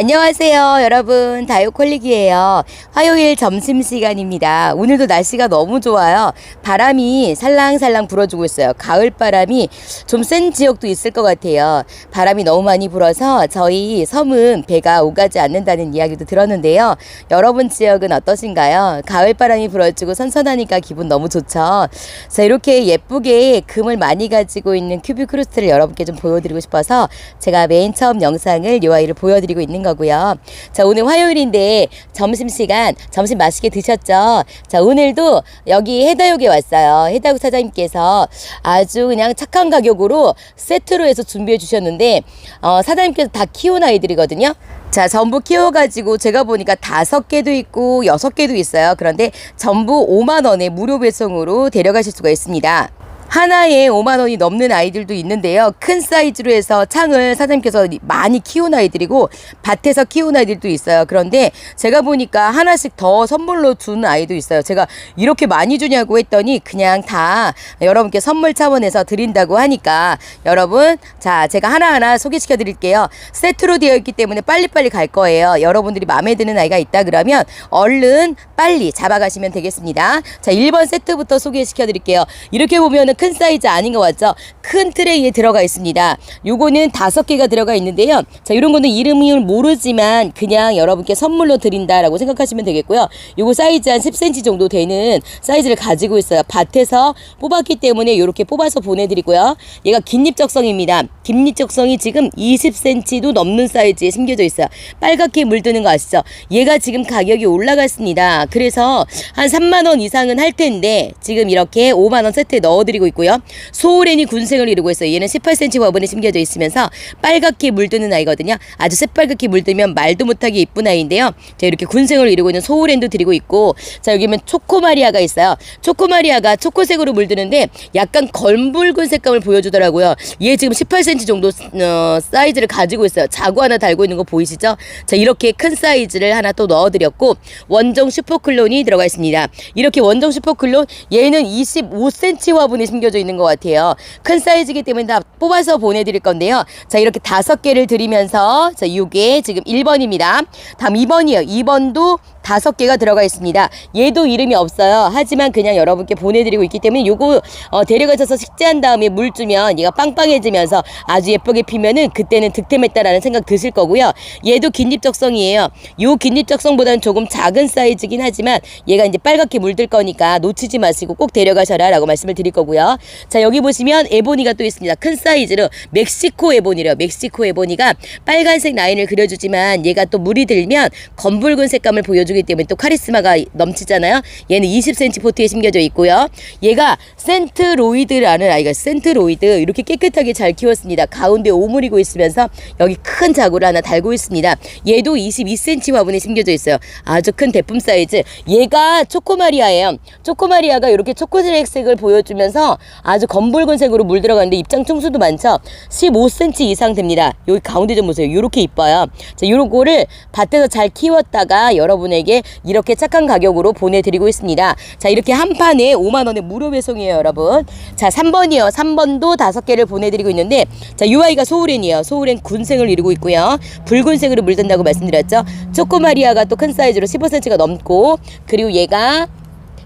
안녕하세요, 여러분. 다이오콜릭이에요. 화요일 점심시간입니다. 오늘도 날씨가 너무 좋아요. 바람이 살랑살랑 불어주고 있어요. 가을 바람이 좀 센 지역도 있을 것 같아요. 바람이 너무 많이 불어서 저희 섬은 배가 오가지 않는다는 이야기도 들었는데요. 여러분 지역은 어떠신가요? 가을 바람이 불어주고 선선하니까 기분 너무 좋죠. 자, 이렇게 예쁘게 금을 많이 가지고 있는 큐빅 크루스를 여러분께 좀 보여드리고 싶어서 제가 맨 처음 영상을 요 아이를 보여드리고 있는 거고요. 자, 오늘 화요일인데 점심시간 점심 맛있게 드셨죠? 자, 오늘도 여기 해다육에 왔어요. 해다육 사장님께서 아주 그냥 착한 가격으로 세트로 해서 준비해 주셨는데 어, 사장님께서 다 키운 아이들이거든요. 자, 전부 키워가지고 제가 보니까 다섯 개도 있고 여섯 개도 있어요. 그런데 전부 5만 원에 무료 배송으로 데려가실 수가 있습니다. 하나에 5만 원이 넘는 아이들도 있는데요. 큰 사이즈로 해서 창을 사장님께서 많이 키운 아이들이고 밭에서 키운 아이들도 있어요. 그런데 제가 보니까 하나씩 더 선물로 준 아이도 있어요. 제가 이렇게 많이 주냐고 했더니 그냥 다 여러분께 선물 차원에서 드린다고 하니까 여러분 자 제가 하나하나 소개시켜 드릴게요. 세트로 되어 있기 때문에 빨리빨리 갈 거예요. 여러분들이 마음에 드는 아이가 있다 그러면 얼른 빨리 잡아가시면 되겠습니다. 자 1번 세트부터 소개시켜 드릴게요. 이렇게 보면은 큰 사이즈 아닌 것 같죠? 큰 트레이에 들어가 있습니다. 요거는 다섯 개가 들어가 있는데요. 자, 이런 거는 이름을 모르지만 그냥 여러분께 선물로 드린다라고 생각하시면 되겠고요. 요거 사이즈 한 10cm 정도 되는 사이즈를 가지고 있어요. 밭에서 뽑았기 때문에 이렇게 뽑아서 보내드리고요. 얘가 긴잎적성입니다. 긴잎적성이 지금 20cm도 넘는 사이즈에 심겨져 있어요. 빨갛게 물드는 거 아시죠? 얘가 지금 가격이 올라갔습니다. 그래서 한 3만 원 이상은 할 텐데 지금 이렇게 5만 원 세트에 넣어드리고 있고요. 소오렌이 군생을 이루고 있어요. 얘는 18cm 화분에 심겨져 있으면서 빨갛게 물드는 아이거든요. 아주 새빨갛게 물들면 말도 못하게 이쁜 아이인데요. 자 이렇게 군생을 이루고 있는 소오렌도 드리고 있고 자 여기 면 초코마리아가 있어요. 초코마리아가 초코색으로 물드는데 약간 검붉은 색감을 보여주더라고요. 얘 지금 18cm 정도 어, 사이즈를 가지고 있어요. 자구 하나 달고 있는 거 보이시죠? 자 이렇게 큰 사이즈를 하나 또 넣어드렸고 원정 슈퍼클론이 들어가 있습니다. 이렇게 원정 슈퍼클론 얘는 25cm 화분에 심겨져 있는 것 같아요. 큰 사이즈이기 때문에 다 뽑아서 보내드릴 건데요. 자 이렇게 다섯 개를 드리면서 자 이게 지금 1번입니다. 다음 2번이에요. 2번도 다섯 개가 들어가 있습니다. 얘도 이름이 없어요. 하지만 그냥 여러분께 보내드리고 있기 때문에 요거 어, 데려가셔서 식재한 다음에 물 주면 얘가 빵빵해지면서 아주 예쁘게 피면은 그때는 득템했다라는 생각 드실 거고요. 얘도 긴잎적성이에요. 요 긴잎적성보다는 조금 작은 사이즈긴 하지만 얘가 이제 빨갛게 물들 거니까 놓치지 마시고 꼭 데려가셔라 라고 말씀을 드릴 거고요. 자 여기 보시면 에보니가 또 있습니다. 큰 사이즈로 멕시코 에보니래요. 멕시코 에보니가 빨간색 라인을 그려주지만 얘가 또 물이 들면 검붉은 색감을 보여주 기 때문에 또 카리스마가 넘치잖아요. 얘는 20cm 포트에 심겨져 있고요. 얘가 센트로이드라는 아이가 센트로이드 이렇게 깨끗하게 잘 키웠습니다. 가운데 오므리고 있으면서 여기 큰 자구를 하나 달고 있습니다. 얘도 22cm 화분에 심겨져 있어요. 아주 큰 대품 사이즈. 얘가 초코마리아예요. 초코마리아가 이렇게 초코색을 보여주면서 아주 검붉은 색으로 물 들어가는데 입장 총수도 많죠. 15cm 이상 됩니다. 여기 가운데 좀 보세요. 이렇게 이뻐요. 자, 요거를 밭에서 잘 키웠다가 여러분에게 이렇게 착한 가격으로 보내드리고 있습니다. 자, 이렇게 한 판에 5만 원에 무료 배송이에요, 여러분. 자, 3번이요. 3번도 다섯 개를 보내드리고 있는데, 자, 요 아이가 소우렌이에요. 소우렌 군생을 이루고 있고요. 붉은색으로 물든다고 말씀드렸죠. 초코마리아가 또 큰 사이즈로 15cm가 넘고, 그리고 얘가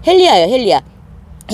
헬리아예요, 헬리아.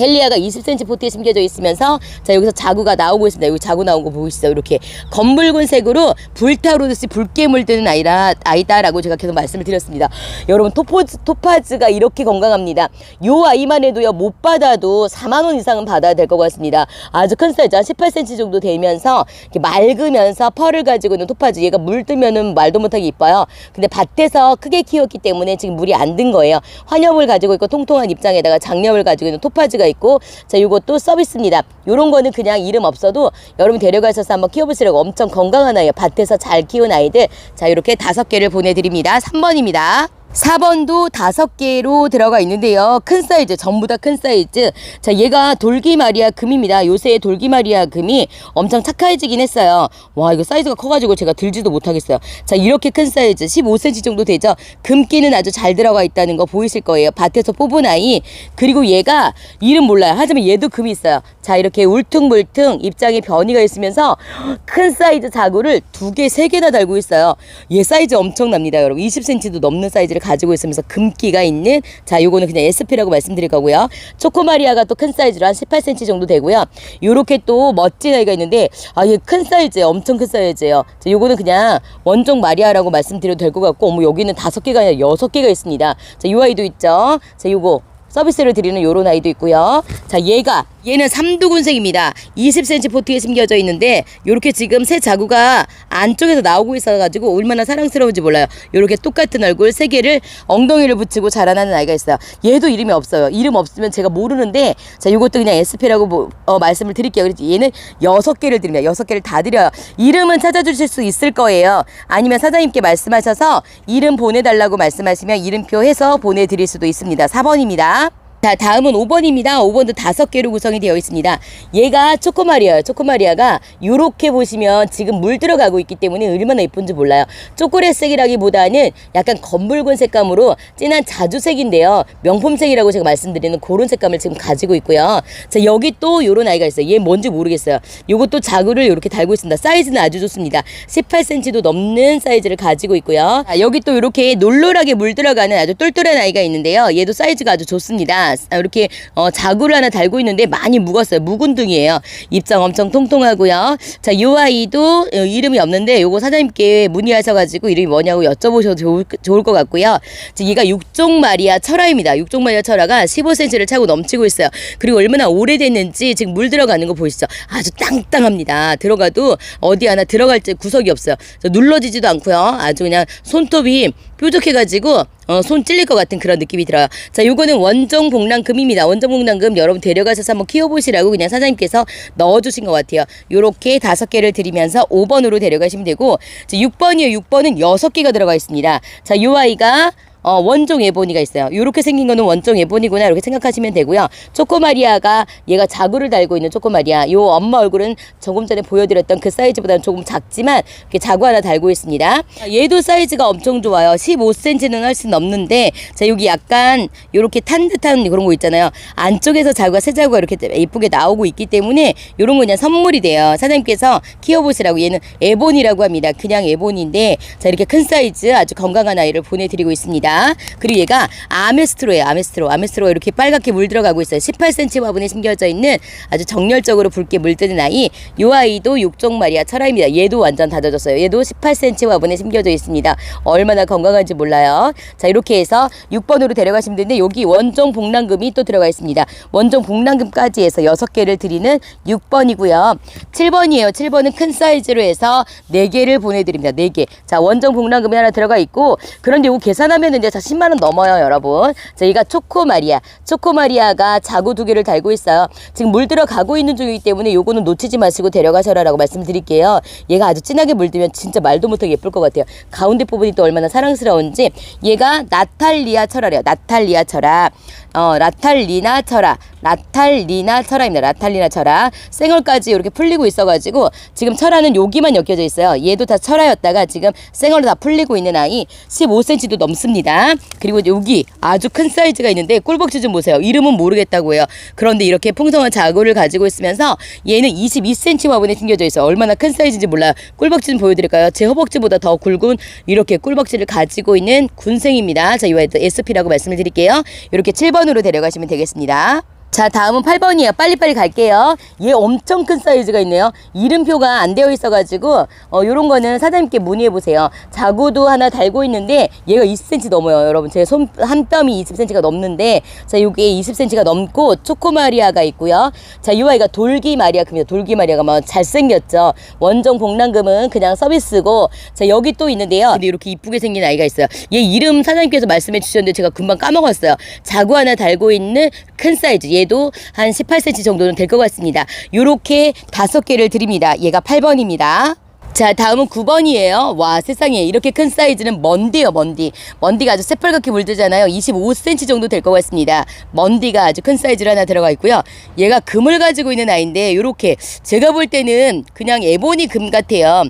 헬리아가 20cm 포트에 심겨져 있으면서 자 여기서 자구가 나오고 있습니다. 여기 자구 나온 거 보이시죠? 이렇게 검붉은 색으로 불타오르듯이 붉게 물드는 아이라 아이다라고 제가 계속 말씀을 드렸습니다. 여러분 토포즈 토파즈가 이렇게 건강합니다. 요 아이만 해도요 못 받아도 4만 원 이상은 받아야 될 것 같습니다. 아주 큰 사이즈 한 18cm 정도 되면서 이렇게 맑으면서 펄을 가지고 있는 토파즈 얘가 물들면은 말도 못하게 이뻐요. 근데 밭에서 크게 키웠기 때문에 지금 물이 안 든 거예요. 환엽을 가지고 있고 통통한 입장에다가 장엽을 가지고 있는 토파즈가 있고 자 요것도 서비스입니다. 요런 거는 그냥 이름 없어도 여러분 데려가셔서 한번 키워보시라고 엄청 건강한 아이예요. 밭에서 잘 키운 아이들 자 이렇게 다섯 개를 보내드립니다. 3번입니다. 4번도 다섯 개로 들어가 있는데요. 큰 사이즈, 전부 다 큰 사이즈. 자, 얘가 돌기 마리아 금입니다. 요새 돌기 마리아 금이 엄청 착해지긴 했어요. 와, 이거 사이즈가 커가지고 제가 들지도 못하겠어요. 자, 이렇게 큰 사이즈, 15cm 정도 되죠? 금기는 아주 잘 들어가 있다는 거 보이실 거예요. 밭에서 뽑은 아이. 그리고 얘가 이름 몰라요. 하지만 얘도 금이 있어요. 자, 이렇게 울퉁불퉁 입장에 변이가 있으면서 큰 사이즈 자구를 두 개, 세 개나 달고 있어요. 얘 사이즈 엄청납니다, 여러분. 20cm도 넘는 사이즈를 가지고 있으면서 금기가 있는 자, 요거는 그냥 SP라고 말씀드릴 거고요. 초코마리아가 또 큰 사이즈로 한 18cm 정도 되고요. 요렇게 또 멋진 아이가 있는데 아, 얘 큰 사이즈예요. 엄청 큰 사이즈예요. 자, 요거는 그냥 원종 마리아라고 말씀드려도 될 것 같고 어머 여기는 다섯 개가 아니라 여섯 개가 있습니다. 자, 요 아이도 있죠. 자, 요거 서비스를 드리는 요런 아이도 있고요. 자, 얘가 얘는 삼두군색입니다. 20cm 포트에 심겨져 있는데 요렇게 지금 새 자구가 안쪽에서 나오고 있어 가지고 얼마나 사랑스러운지 몰라요. 요렇게 똑같은 얼굴 세 개를 엉덩이를 붙이고 자라나는 아이가 있어요. 얘도 이름이 없어요. 이름 없으면 제가 모르는데 자 요것도 그냥 SP라고 뭐, 어, 말씀을 드릴게요. 그래서 얘는 여섯 개를 드립니다. 여섯 개를 다 드려요. 이름은 찾아주실 수 있을 거예요. 아니면 사장님께 말씀하셔서 이름 보내달라고 말씀하시면 이름표 해서 보내드릴 수도 있습니다. 4번입니다. 자, 다음은 5번입니다. 5번도 다섯 개로 구성이 되어 있습니다. 얘가 초코마리아예요. 초코마리아가 요렇게 보시면 지금 물 들어가고 있기 때문에 얼마나 예쁜지 몰라요. 초콜릿색이라기보다는 약간 검붉은 색감으로 진한 자주색인데요. 명품색이라고 제가 말씀드리는 그런 색감을 지금 가지고 있고요. 자, 여기 또 요런 아이가 있어요. 얘 뭔지 모르겠어요. 요것도 자구를 이렇게 달고 있습니다. 사이즈는 아주 좋습니다. 18cm도 넘는 사이즈를 가지고 있고요. 자, 여기 또 이렇게 놀놀하게 물 들어가는 아주 똘똘한 아이가 있는데요. 얘도 사이즈가 아주 좋습니다. 아, 이렇게 어, 자구를 하나 달고 있는데 많이 묵었어요. 묵은 등이에요. 입장 엄청 통통하고요. 자, 이 아이도 어, 이름이 없는데 요거 사장님께 문의하셔가지고 이름이 뭐냐고 여쭤보셔도 좋을, 좋을 것 같고요. 자, 얘가 육종 마리아 철화입니다. 육종 마리아 철화가 15cm를 차고 넘치고 있어요. 그리고 얼마나 오래됐는지 지금 물 들어가는 거 보이시죠? 아주 땅땅합니다. 들어가도 어디 하나 들어갈 때 구석이 없어요. 저 눌러지지도 않고요. 아주 그냥 손톱이 뾰족해가지고 어, 손 찔릴 것 같은 그런 느낌이 들어요. 자, 요거는 원종 복랑금입니다. 원종 복랑금 여러분 데려가셔서 한번 키워보시라고 그냥 사장님께서 넣어주신 것 같아요. 요렇게 다섯 개를 드리면서 5번으로 데려가시면 되고, 자, 6번이요. 6번은 여섯 개가 들어가 있습니다. 자, 요 아이가 어, 원종 에보니가 있어요. 요렇게 생긴 거는 원종 에보니구나 이렇게 생각하시면 되고요. 초코마리아가 얘가 자구를 달고 있는 초코마리아. 요 엄마 얼굴은 조금 전에 보여드렸던 그 사이즈보다는 조금 작지만 이렇게 자구 하나 달고 있습니다. 얘도 사이즈가 엄청 좋아요. 15cm는 할 수는 없는데 자 여기 약간 요렇게 탄 듯한 그런 거 있잖아요. 안쪽에서 자구가 새 자구가 이렇게 예쁘게 나오고 있기 때문에 요런 거 그냥 선물이 돼요. 사장님께서 키워보시라고 얘는 에본이라고 합니다. 그냥 에본인데 자 이렇게 큰 사이즈 아주 건강한 아이를 보내드리고 있습니다. 그리고 얘가 아메스트로예요. 아메스트로. 아메스트로가 이렇게 빨갛게 물 들어가고 있어요. 18cm 화분에 심겨져 있는 아주 정열적으로 붉게 물드는 아이. 요 아이도 육종 마리아 철아입니다. 얘도 완전 다져졌어요. 얘도 18cm 화분에 심겨져 있습니다. 얼마나 건강한지 몰라요. 자 이렇게 해서 6번으로 데려가시면 되는데 여기 원종 복랑금이 또 들어가 있습니다. 원종 복랑금까지 해서 6개를 드리는 6번이고요. 7번이에요. 7번은 큰 사이즈로 해서 4개를 보내드립니다. 4개. 자 원종 복랑금이 하나 들어가 있고 그런데 이거 계산하면 이제 자 10만 원 넘어요, 여러분. 자, 얘가 초코마리아. 초코마리아가 자구 두 개를 달고 있어요. 지금 물 들어가고 있는 중이기 때문에 요거는 놓치지 마시고 데려가셔라 라고 말씀드릴게요. 얘가 아주 진하게 물들면 진짜 말도 못하게 예쁠 것 같아요. 가운데 부분이 또 얼마나 사랑스러운지 얘가 나탈리아 철화래요. 나탈리아 철화. 어, 라탈리나 철화. 라탈리나 철화입니다. 라탈리나 철화. 생얼까지 이렇게 풀리고 있어가지고 지금 철화는 여기만 엮여져 있어요. 얘도 다 철화였다가 지금 생얼로 다 풀리고 있는 아이 15cm도 넘습니다. 그리고 여기 아주 큰 사이즈가 있는데 꿀벅지 좀 보세요. 이름은 모르겠다고 해요. 그런데 이렇게 풍성한 자구를 가지고 있으면서 얘는 22cm 화분에 생겨져 있어요. 얼마나 큰 사이즈인지 몰라요. 꿀벅지 좀 보여드릴까요? 제 허벅지보다 더 굵은 이렇게 꿀벅지를 가지고 있는 군생입니다. 자, 이와이도 SP라고 말씀을 드릴게요. 이렇게 7번으로 데려가시면 되겠습니다. 자, 다음은 8번이에요. 빨리빨리 갈게요. 얘 엄청 큰 사이즈가 있네요. 이름표가 안 되어 있어 가지고, 어, 요런 거는 사장님께 문의해 보세요. 자구도 하나 달고 있는데, 얘가 20cm 넘어요, 여러분. 제 손, 한 뼘이 20cm가 넘는데, 자, 요게 20cm가 넘고, 초코마리아가 있고요. 자, 요 아이가 돌기마리아 금이다. 돌기마리아가 막 잘생겼죠. 원정 복랑금은 그냥 서비스고, 자, 여기 또 있는데요. 근데 이렇게 이쁘게 생긴 아이가 있어요. 얘 이름 사장님께서 말씀해 주셨는데, 제가 금방 까먹었어요. 자구 하나 달고 있는 큰 사이즈. 얘도 한 18cm 정도는 될 것 같습니다. 요렇게 다섯 개를 드립니다. 얘가 8번입니다. 자, 다음은 9번이에요. 와, 세상에. 이렇게 큰 사이즈는 먼디요, 먼디. 먼디가 아주 새빨갛게 물들잖아요. 25cm 정도 될 것 같습니다. 먼디가 아주 큰 사이즈로 하나 들어가 있고요. 얘가 금을 가지고 있는 아이인데, 요렇게. 제가 볼 때는 그냥 에보니 금 같아요.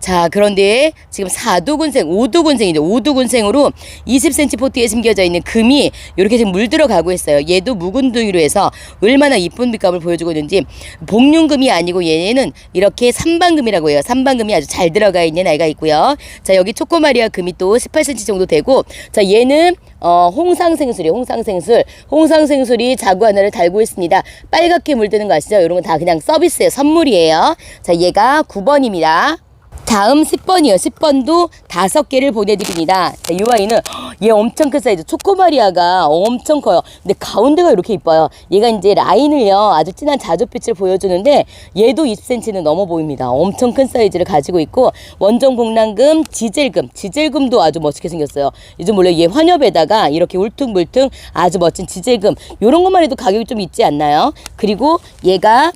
자, 그런데 지금 4두군생, 5두군생인데, 5두군생으로 20cm 포트에 심겨져 있는 금이 이렇게 지금 물들어 가고 있어요. 얘도 묵은둥이로 해서 얼마나 이쁜 빛감을 보여주고 있는지, 복륜금이 아니고 얘는 이렇게 삼방금이라고 해요. 삼방금이 아주 잘 들어가 있는 아이가 있고요. 자, 여기 초코마리아 금이 또 18cm 정도 되고, 자, 얘는 어, 홍상생술이 홍상생술. 홍상생술이 자구 하나를 달고 있습니다. 빨갛게 물드는 거 아시죠? 이런 건 다 그냥 서비스예요. 선물이에요. 자, 얘가 9번입니다. 다음 10번이요. 10번도 다섯 개를 보내드립니다. 자, 이 아이는 얘 엄청 큰 사이즈. 초코마리아가 엄청 커요. 근데 가운데가 이렇게 이뻐요. 얘가 이제 라인을요. 아주 진한 자주빛을 보여주는데 얘도 20cm는 넘어 보입니다. 엄청 큰 사이즈를 가지고 있고 원정 공란금, 지젤금. 지젤금도 아주 멋지게 생겼어요. 요즘 원래 얘 환엽에다가 이렇게 울퉁불퉁 아주 멋진 지젤금. 요런 것만 해도 가격이 좀 있지 않나요? 그리고 얘가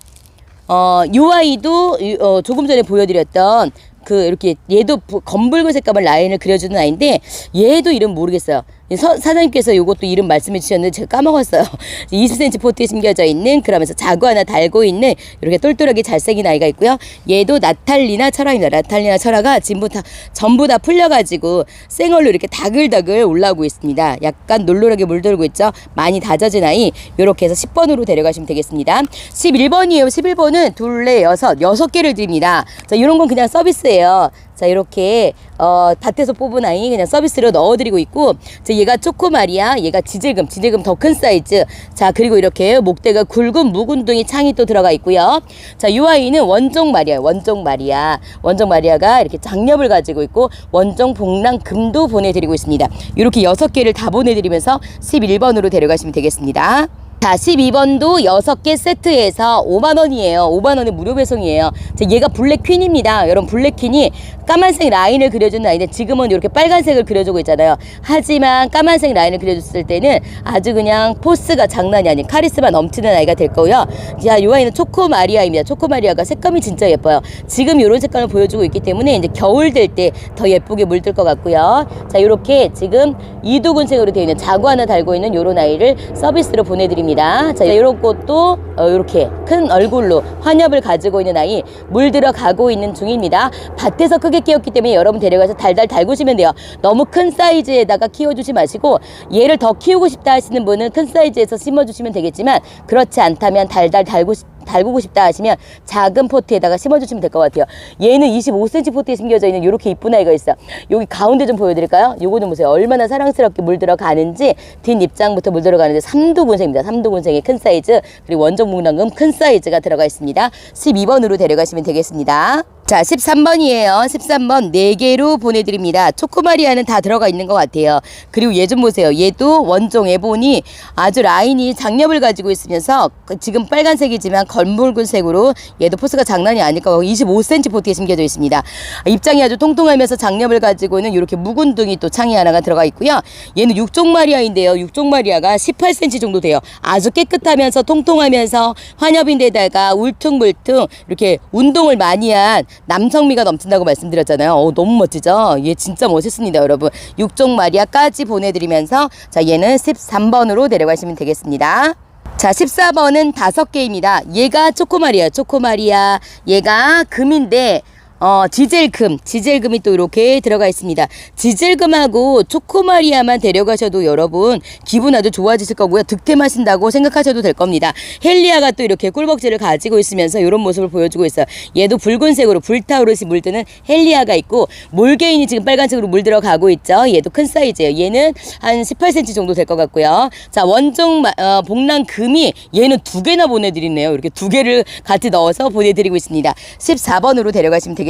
어, 요 아이도 이- 어, 조금 전에 보여드렸던 그 이렇게 얘도 부- 검붉은 색감을 라인을 그려주는 아이인데 얘도 이름 모르겠어요. 이 서, 사장님께서 요것도 이름 말씀해 주셨는데 제가 까먹었어요. 20cm 포트에 심겨져 있는 그러면서 자구 하나 달고 있는 이렇게 똘똘하게 잘생긴 아이가 있고요. 얘도 나탈리나 철화입니다. 나탈리나 철화가 전부 다 전부 다 풀려가지고 생얼로 이렇게 다글다글 올라오고 있습니다. 약간 놀놀하게 물들고 있죠. 많이 다져진 아이 이렇게 해서 10번으로 데려가시면 되겠습니다. 11번이에요. 11번은 둘레 여섯 여섯 개를 드립니다. 자 이런 건 그냥 서비스예요. 자 이렇게 어, 밭에서 뽑은 아이 그냥 서비스로 넣어드리고 있고 자 얘가 초코마리아 얘가 지질금 지질금 더 큰 사이즈. 자 그리고 이렇게 목대가 굵은 묵은둥이 창이 또 들어가 있고요. 자 이 아이는 원종 마리아 원종 마리아 원종 마리아가 이렇게 장렵을 가지고 있고 원종 복랑 금도 보내드리고 있습니다. 이렇게 여섯 개를 다 보내드리면서 11번으로 데려가시면 되겠습니다 자, 12번도 6개 세트에서 5만원이에요. 5만원에 무료 배송이에요. 자, 얘가 블랙 퀸입니다. 여러분, 블랙 퀸이 까만색 라인을 그려주는 아이인데 지금은 이렇게 빨간색을 그려주고 있잖아요. 하지만 까만색 라인을 그려줬을 때는 아주 그냥 포스가 장난이 아닌 카리스마 넘치는 아이가 될 거고요. 자, 이 아이는 초코 마리아입니다. 초코 마리아가 색감이 진짜 예뻐요. 지금 이런 색감을 보여주고 있기 때문에 이제 겨울 될 때 더 예쁘게 물들 것 같고요. 자, 이렇게 지금 이두근색으로 되어 있는 자구 하나 달고 있는 요런 아이를 서비스로 보내드립니다. 자, 요런 것도 어, 이렇게 큰 얼굴로 환엽을 가지고 있는 아이 물들어 가고 있는 중입니다. 밭에서 크게 키웠기 때문에 여러분 데려가서 달달 달구시면 돼요. 너무 큰 사이즈에다가 키워주지 마시고 얘를 더 키우고 싶다 하시는 분은 큰 사이즈에서 심어주시면 되겠지만 그렇지 않다면 달달 싶 달구고 싶다 하시면 작은 포트에다가 심어주시면 될 것 같아요. 얘는 25cm 포트에 심겨져 있는 이렇게 이쁜 아이가 있어요. 여기 가운데 좀 보여드릴까요? 요거 좀 보세요. 얼마나 사랑스럽게 물들어 가는지 뒷 입장부터 물들어 가는데 삼두군생입니다. 삼두 군생의 큰 사이즈 그리고 원종 묵랑금 큰 사이즈가 들어가 있습니다. 12번으로 데려가시면 되겠습니다. 자, 13번이에요. 13번 4개로 보내드립니다. 초코마리아는 다 들어가 있는 것 같아요. 그리고 얘 좀 보세요. 얘도 원종 에보니 아주 라인이 장렵을 가지고 있으면서 그 지금 빨간색이지만 검붉은색으로 얘도 포스가 장난이 아닐 거고 25cm 포트에 심겨져 있습니다. 입장이 아주 통통하면서 장렵을 가지고 있는 이렇게 묵은둥이 또 창이 하나가 들어가 있고요. 얘는 육종마리아인데요. 육종마리아가 18cm 정도 돼요. 아주 깨끗하면서 통통하면서 환엽인데다가 울퉁불퉁 이렇게 운동을 많이 한 남성미가 넘친다고 말씀드렸잖아요. 어, 너무 멋지죠? 얘 진짜 멋있습니다, 여러분. 육종 마리아까지 보내드리면서 자 얘는 13번으로 데려가시면 되겠습니다. 자, 14번은 다섯 개입니다. 얘가 초코마리아, 초코마리아. 얘가 금인데, 어, 지젤금, 지젤금이 또 이렇게 들어가 있습니다. 지젤금하고 초코마리아만 데려가셔도 여러분 기분 아주 좋아지실 거고요. 득템하신다고 생각하셔도 될 겁니다. 헬리아가 또 이렇게 꿀벅지를 가지고 있으면서 이런 모습을 보여주고 있어요. 얘도 붉은색으로 불타오르시 물드는 헬리아가 있고 몰개인이 지금 빨간색으로 물들어 가고 있죠. 얘도 큰 사이즈예요. 얘는 한 18cm 정도 될 것 같고요. 자, 원종 마- 어, 복랑 금이 얘는 두 개나 보내드리네요. 이렇게 두 개를 같이 넣어서 보내드리고 있습니다. 14번으로 데려가시면 되겠습니다.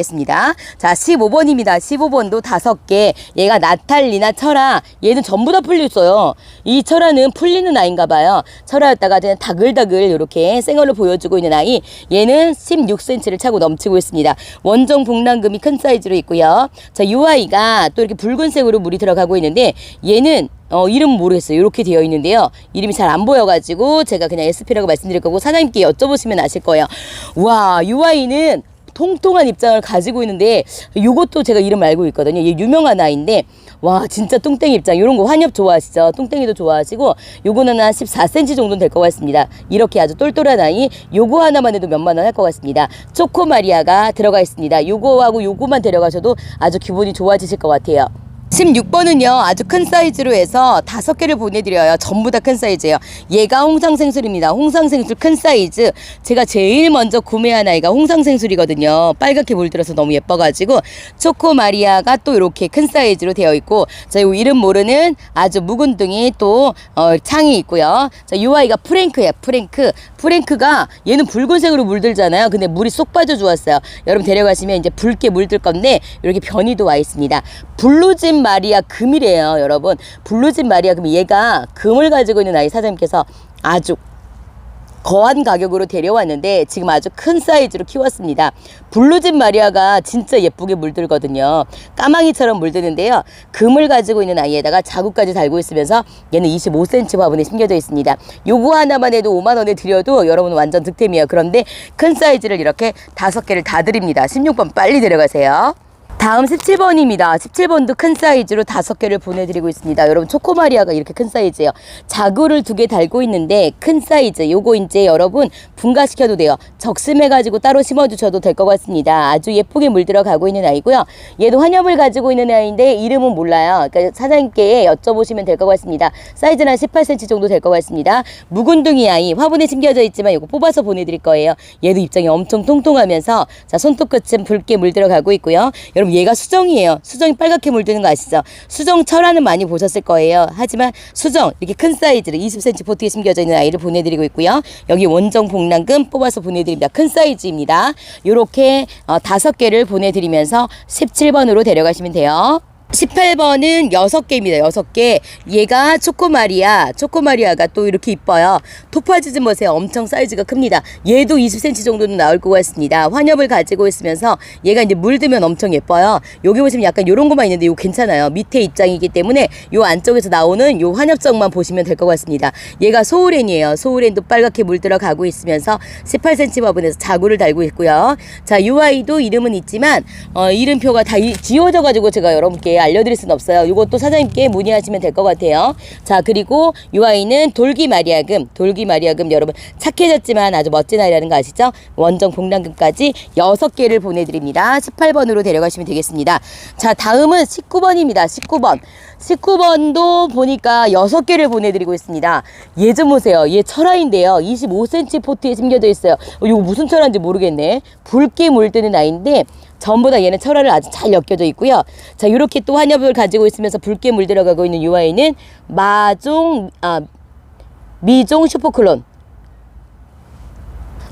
자, 15번입니다. 15번도 다섯 개. 얘가 나탈리나 철아. 얘는 전부 다 풀려 있어요. 이 철아는 풀리는 아이인가 봐요. 철아였다가 그냥 다글다글 이렇게 생얼로 보여주고 있는 아이. 얘는 16cm를 차고 넘치고 있습니다. 원종 복랑금이 큰 사이즈로 있고요. 자, 이 아이가 또 이렇게 붉은색으로 물이 들어가고 있는데 얘는 어, 이름 모르겠어요. 이렇게 되어 있는데요. 이름이 잘 안 보여가지고 제가 그냥 SP라고 말씀드릴 거고 사장님께 여쭤보시면 아실 거예요. 와, 이 아이는 통통한 입장을 가지고 있는데 요것도 제가 이름 알고 있거든요. 얘 유명한 아이인데 와 진짜 뚱땡이 입장 이런 거 환엽 좋아하시죠? 뚱땡이도 좋아하시고 요거는 한 14cm 정도는 될것 같습니다. 이렇게 아주 똘똘한 아이 요거 하나만 해도 몇만 원 할 것 같습니다. 초코 마리아가 들어가 있습니다. 요거하고 요거만 데려가셔도 아주 기분이 좋아지실 것 같아요. 16번은요 아주 큰 사이즈로 해서 다섯 개를 보내드려요. 전부 다 큰 사이즈예요. 얘가 홍상생술입니다. 홍상생술 큰 사이즈. 제가 제일 먼저 구매한 아이가 홍상생술이거든요. 빨갛게 물들어서 너무 예뻐가지고 초코 마리아가 또 이렇게 큰 사이즈로 되어 있고 자, 요 이름 모르는 아주 묵은둥이 또 어, 창이 있고요. 자, 이 아이가 프랭크예요 프랭크. 프랭크가 얘는 붉은색으로 물들잖아요. 근데 물이 쏙 빠져 주었어요. 여러분 데려가시면 이제 붉게 물들 건데 이렇게 변이도 와 있습니다. 블루진 마리아 금이래요 여러분 블루진 마리아 금 얘가 금을 가지고 있는 아이 사장님께서 아주 거한 가격으로 데려왔는데 지금 아주 큰 사이즈로 키웠습니다. 블루진 마리아가 진짜 예쁘게 물들거든요. 까마귀처럼 물드는데요. 금을 가지고 있는 아이에다가 자국까지 달고 있으면서 얘는 25cm 화분에 심겨져 있습니다. 요거 하나만 해도 5만 원에 드려도 여러분 완전 득템이에요. 그런데 큰 사이즈를 이렇게 다섯 개를 다 드립니다. 16번 빨리 데려가세요. 다음 17번입니다. 17번도 큰 사이즈로 다섯 개를 보내드리고 있습니다. 여러분 초코마리아가 이렇게 큰 사이즈예요. 자구를 두 개 달고 있는데 큰 사이즈. 요거 이제 여러분 분가시켜도 돼요. 적심해가지고 따로 심어주셔도 될 것 같습니다. 아주 예쁘게 물들어 가고 있는 아이고요. 얘도 환엽을 가지고 있는 아이인데 이름은 몰라요. 그러니까 사장님께 여쭤보시면 될 것 같습니다. 사이즈는 한 18cm 정도 될 것 같습니다. 묵은둥이 아이 화분에 심겨져 있지만 이거 뽑아서 보내드릴 거예요. 얘도 입장이 엄청 통통하면서 자 손톱 끝은 붉게 물들어 가고 있고요. 여러분 얘가 수정이에요. 수정이 빨갛게 물드는 거 아시죠? 수정 철화는 많이 보셨을 거예요. 하지만 수정 이렇게 큰 사이즈로 20cm 포트에 심겨져 있는 아이를 보내드리고 있고요. 여기 원정 복랑금 뽑아서 보내드립니다. 큰 사이즈입니다. 요렇게 어, 다섯 개를 보내드리면서 17번으로 데려가시면 돼요. 18번은 6개입니다. 6개. 얘가 초코마리아. 초코마리아가 또 이렇게 이뻐요. 토파즈 좀 보세요. 엄청 사이즈가 큽니다. 얘도 20cm 정도는 나올 것 같습니다. 환엽을 가지고 있으면서 얘가 이제 물들면 엄청 예뻐요. 여기 보시면 약간 요런 것만 있는데 이거 괜찮아요. 밑에 입장이기 때문에 요 안쪽에서 나오는 요 환엽정만 보시면 될 것 같습니다. 얘가 소울엔이에요. 소울엔도 빨갛게 물들어 가고 있으면서 18cm 부분에서 자구를 달고 있고요. 자, 요 아이도 이름은 있지만 어, 이름표가 다 이- 지워져 가지고 제가 여러분께 알려드릴 수는 없어요. 이것도 사장님께 문의하시면 될 것 같아요. 자, 그리고 이 아이는 돌기 마리아금, 돌기 마리아금 여러분 착해졌지만 아주 멋진 아이라는 거 아시죠? 원정 복랑금까지 여섯 개를 보내드립니다. 18번으로 데려가시면 되겠습니다. 자, 다음은 19번입니다. 19번. 19번도 보니까 여섯 개를 보내드리고 있습니다. 얘 좀 보세요. 얘 철아인데요. 25cm 포트에 심겨져 있어요. 어, 이거 무슨 철아인지 모르겠네. 붉게 물드는 아이인데 전부 다 얘는 철화를 아주 잘 엮여져 있고요. 자, 이렇게 또 환엽을 가지고 있으면서 붉게 물들어가고 있는 이 아이는 마종, 아, 미종 슈퍼클론.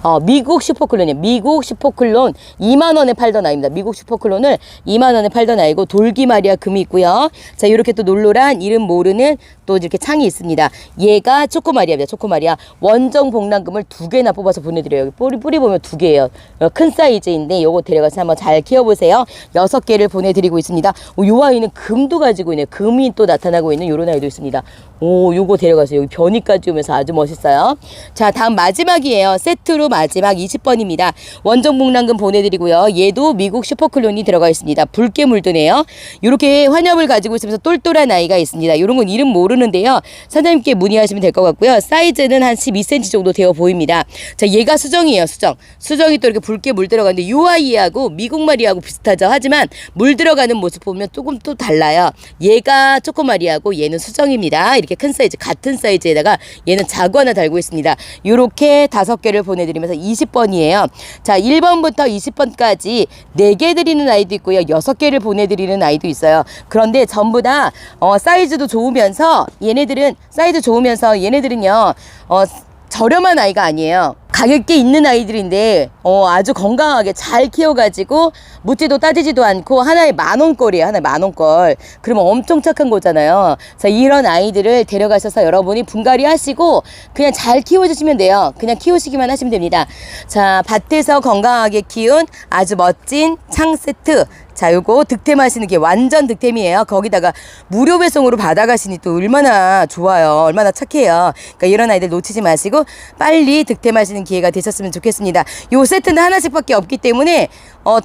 어, 미국 슈퍼클론이에요. 미국 슈퍼클론 2만 원에 팔던 아이입니다. 미국 슈퍼클론을 2만 원에 팔던 아이고 돌기 마리아 금이 있고요. 자, 이렇게 또 놀로란 이름 모르는 또 이렇게 창이 있습니다. 얘가 초코 마리아입니다. 초코 마리아 원정 복랑금을 두 개나 뽑아서 보내드려요. 여기 뿌리 뿌리 보면 두 개예요. 어, 큰 사이즈인데 요거 데려가서 한번 잘 키워보세요. 여섯 개를 보내드리고 있습니다. 오, 요 아이는 금도 가지고 있네요. 금이 또 나타나고 있는 요런 아이도 있습니다. 오, 요거 데려가세요. 여기 변이까지 오면서 아주 멋있어요. 자, 다음 마지막이에요. 세트로 마지막 20번입니다. 원정 복랑금 보내드리고요. 얘도 미국 슈퍼클론이 들어가 있습니다. 붉게 물드네요. 이렇게 환엽을 가지고 있으면서 똘똘한 아이가 있습니다. 이런 건 이름 모르는데요. 사장님께 문의하시면 될 것 같고요. 사이즈는 한 12cm 정도 되어 보입니다. 자, 얘가 수정이에요. 수정. 수정이 또 이렇게 붉게 물 들어가는데 이 아이하고 미국 마리하고 비슷하죠. 하지만 물 들어가는 모습 보면 조금 또 달라요. 얘가 초코마리하고 얘는 수정입니다. 이렇게 큰 사이즈 같은 사이즈에다가 얘는 자구 하나 달고 있습니다. 이렇게 다섯 개를 보내드리면서 20번이에요. 자, 1번부터 20번까지 네개 드리는 아이도 있고요. 여섯 개를 보내드리는 아이도 있어요. 그런데 전부 다 어, 사이즈도 좋으면서 얘네들은 사이즈 좋으면서 얘네들은요. 어, 저렴한 아이가 아니에요. 가격대 있는 아이들인데 어, 아주 건강하게 잘 키워가지고 묻지도 따지지도 않고 하나에 만 원꼴이에요. 하나에 만 원꼴. 그러면 엄청 착한 거잖아요. 자 이런 아이들을 데려가셔서 여러분이 분갈이 하시고 그냥 잘 키워주시면 돼요. 그냥 키우시기만 하시면 됩니다. 자 밭에서 건강하게 키운 아주 멋진 창 세트 자, 요거 득템하시는 게 완전 득템이에요. 거기다가 무료 배송으로 받아가시니 또 얼마나 좋아요. 얼마나 착해요. 그러니까 이런 아이들 놓치지 마시고 빨리 득템하시는 기회가 되셨으면 좋겠습니다. 요 세트는 하나씩밖에 없기 때문에 어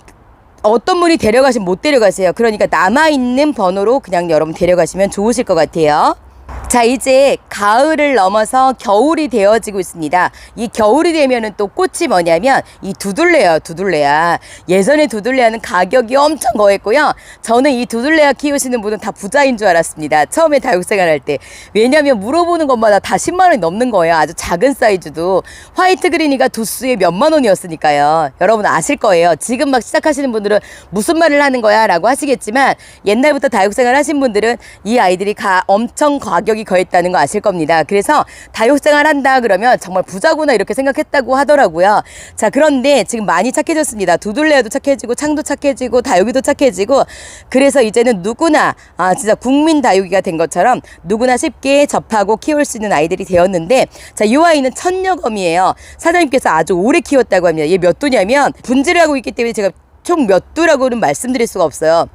어떤 분이 데려가시면 못 데려가세요. 그러니까 남아있는 번호로 그냥 여러분 데려가시면 좋으실 것 같아요. 자, 이제 가을을 넘어서 겨울이 되어지고 있습니다. 이 겨울이 되면은 또 꽃이 뭐냐면 이 두둘레요, 두둘레야. 예전에 두둘레야는 가격이 엄청 거했고요. 저는 이 두둘레야 키우시는 분은 다 부자인 줄 알았습니다. 처음에 다육생활 할 때. 왜냐면 물어보는 것마다 다 10만 원이 넘는 거예요. 아주 작은 사이즈도. 화이트 그린이가 두수에 몇만 원이었으니까요. 여러분 아실 거예요. 지금 막 시작하시는 분들은 무슨 말을 하는 거야 라고 하시겠지만 옛날부터 다육생활 하신 분들은 이 아이들이 가 엄청 가격이 거했다는 거 아실 겁니다. 그래서 다육생활 한다 그러면 정말 부자구나 이렇게 생각했다고 하더라고요. 자, 그런데 지금 많이 착해졌습니다. 두둘레도 착해지고 창도 착해지고 다육이도 착해지고 그래서 이제는 누구나 아, 진짜 국민 다육이가 된 것처럼 누구나 쉽게 접하고 키울 수 있는 아이들이 되었는데 자, 이 아이는 천녀검이에요. 사장님께서 아주 오래 키웠다고 합니다. 얘몇 두냐면 분질을 하고 있기 때문에 제가 총몇 두라고는 말씀드릴 수가 없어요.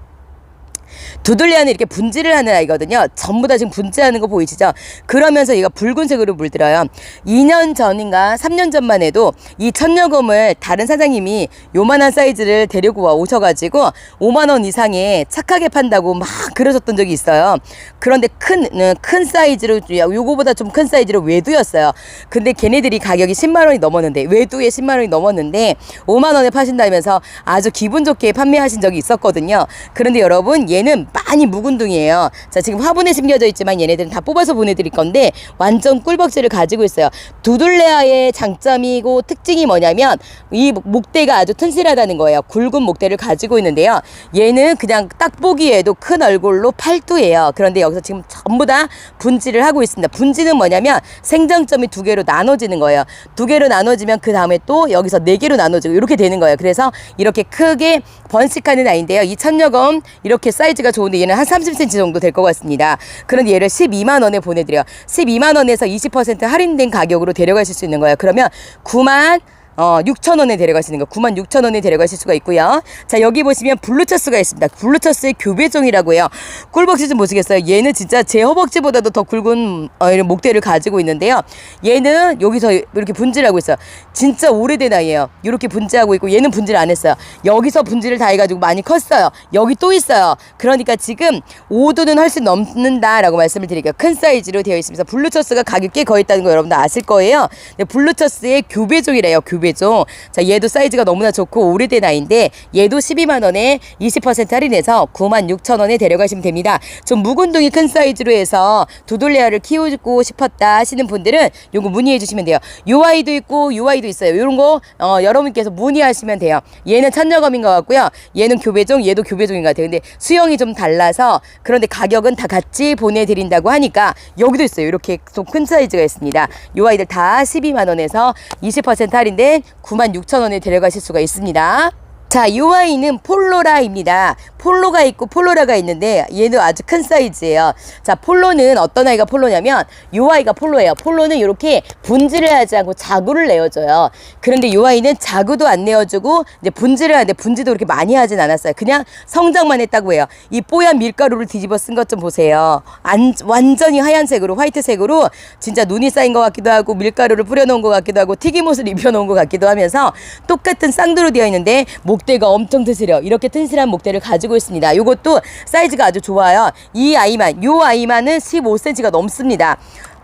두들레아는 이렇게 분질을 하는 아이거든요. 전부 다 지금 분질하는 거 보이시죠? 그러면서 얘가 붉은색으로 물들어요. 2년 전인가 3년 전만 해도 이 천녀검을 다른 사장님이 요만한 사이즈를 데리고 와 오셔가지고 5만 원 이상에 착하게 판다고 막 그러셨던 적이 있어요. 그런데 큰, 어, 큰 사이즈로, 요거보다 좀 큰 사이즈로 외두였어요. 근데 걔네들이 가격이 10만 원이 넘었는데, 외두에 10만 원이 넘었는데, 5만 원에 파신다면서 아주 기분 좋게 판매하신 적이 있었거든요. 그런데 여러분, 얘는 많이 묵은 둥이에요. 자, 지금 화분에 심겨져 있지만 얘네들은 다 뽑아서 보내드릴 건데, 완전 꿀벅지를 가지고 있어요. 두둘레아의 장점이고 특징이 뭐냐면, 이 목대가 아주 튼실하다는 거예요. 굵은 목대를 가지고 있는데요. 얘는 그냥 딱 보기에도 큰 얼굴로 팔두예요. 그런데 여기서 지금 전부 다 분지를 하고 있습니다. 분지는 뭐냐면 생장점이 두 개로 나눠지는 거예요. 두 개로 나눠지면 그 다음에 또 여기서 네 개로 나눠지고 이렇게 되는 거예요. 그래서 이렇게 크게 번식하는 아이인데요. 이 천녀검 이렇게 사이 즈가 좋은데 얘는 한 30cm 정도 될 것 같습니다. 그런데 얘를 12만 원에 보내드려요. 12만 원에서 20% 할인된 가격으로 데려가실 수 있는 거예요. 그러면 9만 어, 6천 원에 데려가시는 거 9만 6천 원에 데려가실 수가 있고요. 자 여기 보시면 블루처스가 있습니다. 블루처스의 교배종이라고 해요. 꿀벅지 좀 보시겠어요? 얘는 진짜 제 허벅지보다도 더 굵은 어, 이런 목대를 가지고 있는데요. 얘는 여기서 이렇게 분질하고 있어요. 진짜 오래된 아이예요. 이렇게 분질하고 있고 얘는 분질 안 했어요. 여기서 분질을 다 해가지고 많이 컸어요. 여기 또 있어요. 그러니까 지금 5도는 훨씬 넘는다라고 말씀을 드릴게요. 큰 사이즈로 되어 있습니다. 블루처스가 가격이 꽤 거있다는 거 여러분들 아실 거예요. 근데 블루처스의 교배종이래요. 교배 종. 자, 얘도 사이즈가 너무나 좋고 오래된 아이인데 얘도 12만 원에 20% 할인해서 9만 6천 원에 데려가시면 됩니다. 좀 묵은 둥이 큰 사이즈로 해서 두돌레아를 키우고 싶었다 하시는 분들은 요거 문의해 주시면 돼요. 요 아이도 있고 요 아이도 있어요. 요런 거 어, 여러분께서 문의하시면 돼요. 얘는 천녀검인 것 같고요. 얘는 교배종, 얘도 교배종인 것 같아요. 근데 수영이 좀 달라서 그런데 가격은 다 같이 보내드린다고 하니까 여기도 있어요. 이렇게 좀 큰 사이즈가 있습니다. 요 아이들 다 12만 원에서 20% 할인된 9만 6천 원에 데려가실 수가 있습니다. 자, 이 아이는 폴로라입니다. 폴로가 있고 폴로라가 있는데 얘도 아주 큰 사이즈예요. 자, 폴로는 어떤 아이가 폴로냐면 이 아이가 폴로예요. 폴로는 이렇게 분질을 하지 않고 자구를 내어줘요. 그런데 이 아이는 자구도 안 내어주고 이제 분질을 하는데 분질도 그렇게 많이 하진 않았어요. 그냥 성장만 했다고 해요. 이 뽀얀 밀가루를 뒤집어 쓴 것 좀 보세요. 안, 완전히 하얀색으로 화이트색으로 진짜 눈이 쌓인 것 같기도 하고 밀가루를 뿌려놓은 것 같기도 하고 튀김옷을 입혀놓은 것 같기도 하면서 똑같은 쌍두로 되어 있는데 목대가 엄청 튼실해요. 이렇게 튼실한 목대를 가지고 있습니다. 이것도 사이즈가 아주 좋아요. 이 아이만, 요 아이만은 15cm가 넘습니다.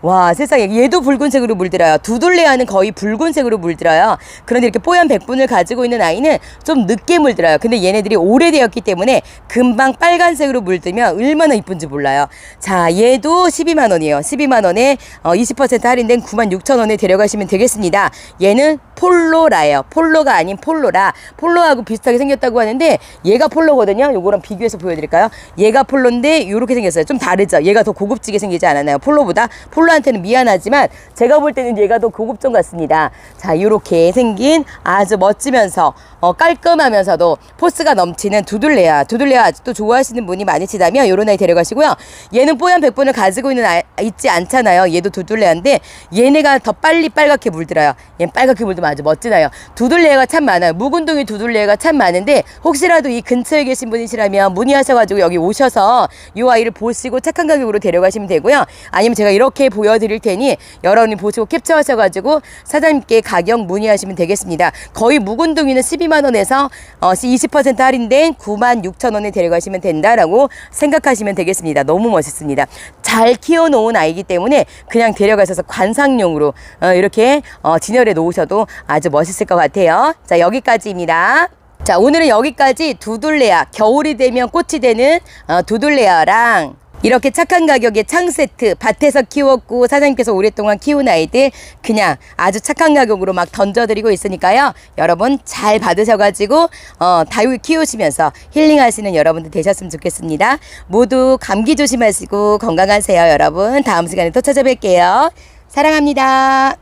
와 세상에. 얘도 붉은색으로 물들어요. 두둘레아는 거의 붉은색으로 물들어요. 그런데 이렇게 뽀얀 백분을 가지고 있는 아이는 좀 늦게 물들어요. 근데 얘네들이 오래되었기 때문에 금방 빨간색으로 물들면 얼마나 이쁜지 몰라요. 자 얘도 12만 원이에요. 12만 원에 어, 20% 할인된 9만 6천 원에 데려가시면 되겠습니다. 얘는 폴로라예요. 폴로가 아닌 폴로라. 폴로하고 비슷하게 생겼다고 하는데 얘가 폴로거든요. 요거랑 비교해서 보여드릴까요? 얘가 폴로인데 요렇게 생겼어요. 좀 다르죠? 얘가 더 고급지게 생기지 않았나요? 폴로보다 폴로 오빠한테는 미안하지만 제가 볼 때는 얘가 더 고급종 같습니다. 자, 이렇게 생긴 아주 멋지면서 어, 깔끔하면서도 포스가 넘치는 두들레아. 두들레아 아직도 좋아하시는 분이 많으시다면 요런 아이 데려가시고요. 얘는 뽀얀 백분을 가지고 있는 아이, 있지 않잖아요. 얘도 두들레아인데 얘네가 더 빨리 빨갛게 물들어요. 얘는 빨갛게 물들면 아주 멋지나요. 두들레아가 참 많아요. 묵은둥이 두들레아가 참 많은데 혹시라도 이 근처에 계신 분이시라면 문의하셔가지고 여기 오셔서 이 아이를 보시고 착한 가격으로 데려가시면 되고요. 아니면 제가 이렇게 보여 드릴 테니 여러분이 보시고 캡처하셔가지고 사장님께 가격 문의하시면 되겠습니다. 거의 묵은둥이는 12만 원에서 어, 20% 할인된 9만 6천 원에 데려가시면 된다라고 생각하시면 되겠습니다. 너무 멋있습니다. 잘 키워놓은 아이기 때문에 그냥 데려가셔서 관상용으로 어, 이렇게 어, 진열해 놓으셔도 아주 멋있을 것 같아요. 자 여기까지입니다. 자 오늘은 여기까지 두둘레아 겨울이 되면 꽃이 되는 어, 두둘레아랑 이렇게 착한 가격에 창 세트 밭에서 키웠고 사장님께서 오랫동안 키운 아이들 그냥 아주 착한 가격으로 막 던져드리고 있으니까요. 여러분 잘 받으셔가지고 어, 다육 키우시면서 힐링하시는 여러분들 되셨으면 좋겠습니다. 모두 감기 조심하시고 건강하세요 여러분. 다음 시간에 또 찾아뵐게요. 사랑합니다.